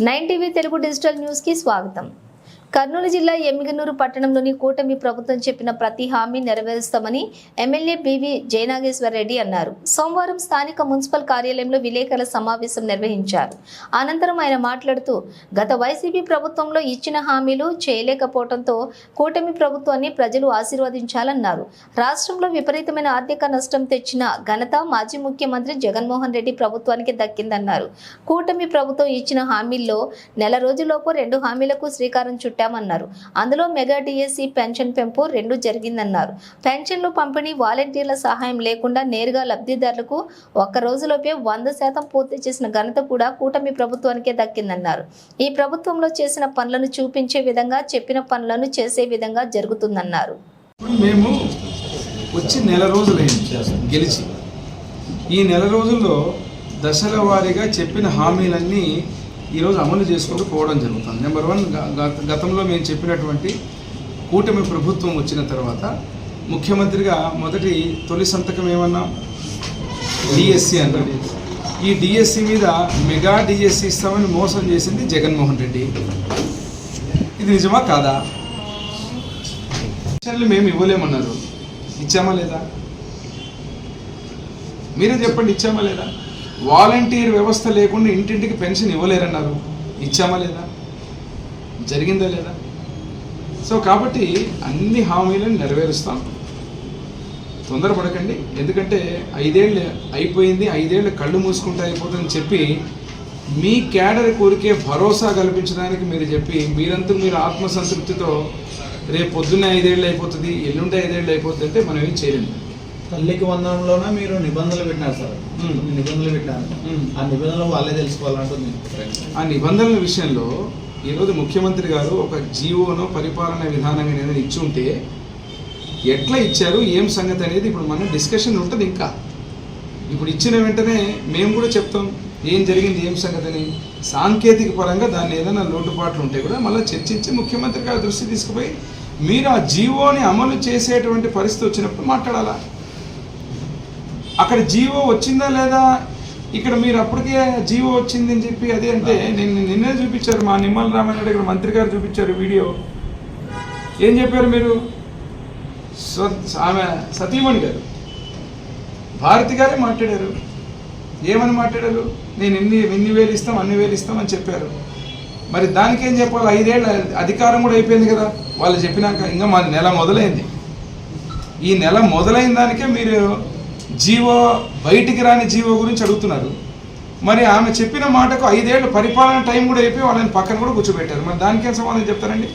Nine TV Telugu digital న్యూస్కి స్వాగతం. కర్నూలు జిల్లా ఎమ్మిగనూరు పట్టణంలోని కూటమి ప్రభుత్వం చెప్పిన ప్రతి హామీ నెరవేరుస్తామని ఎమ్మెల్యే బివి జయనాగేశ్వర రెడ్డి అన్నారు. సోమవారం స్థానిక మున్సిపల్ కార్యాలయంలో విలేకరుల సమావేశం నిర్వహించారు. అనంతరం ఆయన మాట్లాడుతూ గత వైసీపీ ప్రభుత్వంలో ఇచ్చిన హామీలు చేయలేకపోవడంతో కూటమి ప్రభుత్వాన్ని ప్రజలు ఆశీర్వదించాలన్నారు. రాష్ట్రంలో విపరీతమైన ఆర్థిక నష్టం తెచ్చిన ఘనత మాజీ ముఖ్యమంత్రి జగన్మోహన్ రెడ్డి ప్రభుత్వానికి దక్కిందన్నారు. కూటమి ప్రభుత్వం ఇచ్చిన హామీల్లో నెల రోజుల్లోపు రెండు హామీలకు శ్రీకారం పెట్టామన్నారు అందులో మెగా డిఎస్సి పెన్షన్ పెంపు రెండు జరిగిందన్నారు. పెన్షన్లు పంపిణీ వాలంటీర్ల సహాయం లేకుండా నేరుగా లబ్ధిదారులకు ఒక్క రోజులోపే వంద శాతం పూర్తి చేసిన ఘనత కూడా కూటమి ప్రభుత్వానికే దక్కిందన్నారు. ఈ ప్రభుత్వంలో చేసిన పనులను చూపించే విధంగా చెప్పిన పనులను చేసే విధంగా జరుగుతుందన్నారు. మేము వచ్చి నెల రోజులైంది గెలిచి. ఈ నెల రోజుల్లో దశల వారీగా చెప్పిన హామీలన్నీ ఈరోజు అమలు చేసుకుంటూ పోవడం జరుగుతుంది. నెంబర్ వన్ గతంలో మేము చెప్పినటువంటి కూటమి ప్రభుత్వం వచ్చిన తర్వాత ముఖ్యమంత్రిగా మొదటి తొలి సంతకం ఏమన్నాం? డిఎస్సి అన్నాం ఈ డిఎస్సి మీద మెగా డిఎస్సి ఇస్తామని మోసం చేసింది జగన్మోహన్ రెడ్డి. ఇది నిజమా కాదా? పెన్షన్లు మేము ఇవ్వలేమన్నారు. ఇచ్చామా లేదా? మీరే చెప్పండి ఇచ్చామా లేదా? వాలంటీర్ వ్యవస్థ లేకుండా ఇంటింటికి పెన్షన్ ఇవ్వలేరన్నారు. ఇచ్చామా లేదా? జరిగిందా లేదా? సో కాబట్టి అన్ని హామీలను నెరవేరుస్తాం. తొందరపడకండి. ఎందుకంటే ఐదేళ్ళు అయిపోయింది ఐదేళ్ళు కళ్ళు మూసుకుంటే అయిపోతుందని చెప్పి మీ క్యాడర్ కోరికే భరోసా కల్పించడానికి మీరు చెప్పి మీరంతా మీరు ఆత్మసంతృప్తితో రేపు పొద్దున్నే ఐదేళ్ళు అయిపోతుంది ఎల్లుండి ఐదేళ్ళు అయిపోతుంది అంటే మనం ఏం చేయలేము. తల్లికి వందనంలోనే మీరు నిబంధనలు పెట్టినారు సార్. నిబంధనలు పెట్టినారు. మ్మ్. ఆ నిబంధనలు వాళ్ళే తెలుసుకోవాలంటుంది ఆ నిబంధనల విషయంలో ఈరోజు ముఖ్యమంత్రి గారు ఒక జీవోను పరిపాలన విధానంగా ఏదైనా ఇచ్చి ఉంటే ఎట్లా ఇచ్చారు? ఏం సంగతి అనేది ఇప్పుడు మన డిస్కషన్ ఉంటుంది ఇంకా. ఇప్పుడు ఇచ్చిన వెంటనే మేము కూడా చెప్తాం ఏం జరిగింది ఏం సంగతి అని సాంకేతిక పరంగా దాన్ని ఏదైనా లోటుపాట్లు ఉంటే కూడా మళ్ళీ చర్చించి ముఖ్యమంత్రి గారి దృష్టి తీసుకుపోయి మీరు ఆ జీవోని అమలు చేసేటువంటి పరిస్థితి వచ్చినప్పుడు మాట్లాడాలా? అక్కడ జీవో వచ్చిందా లేదా? ఇక్కడ మీరు అప్పటికే జీవో వచ్చింది అని చెప్పి అదే అంటే నేను నిన్నే చూపించారు మా నిమ్మల రామారెడ్డి ఇక్కడ మంత్రి గారు చూపించారు వీడియో. ఏం చెప్పారు మీరు? ఆమె సతీమణి గారు. భారతి గారే మాట్లాడారు. ఏమని మాట్లాడారు? నేను ఎన్ని ఎన్ని వేలు ఇస్తాం అన్ని వేలు ఇస్తాం అని చెప్పారు. మరి దానికి ఏం చెప్పాలి? ఐదేళ్ళ అధికారం కూడా అయిపోయింది కదా. వాళ్ళు చెప్పినాక ఇంకా మా నెల మొదలైంది. ఈ నెల మొదలైన దానికే మీరు జీవో బయటికి రాని జీవో గురించి అడుగుతున్నారు. మరి ఆమె చెప్పిన మాటకు ఐదేళ్ళు పరిపాలన టైం కూడా అయిపోయి వాళ్ళని పక్కన కూడా కూర్చోబెట్టారు. మరి దానికేం సమాధానం చెప్తారండి?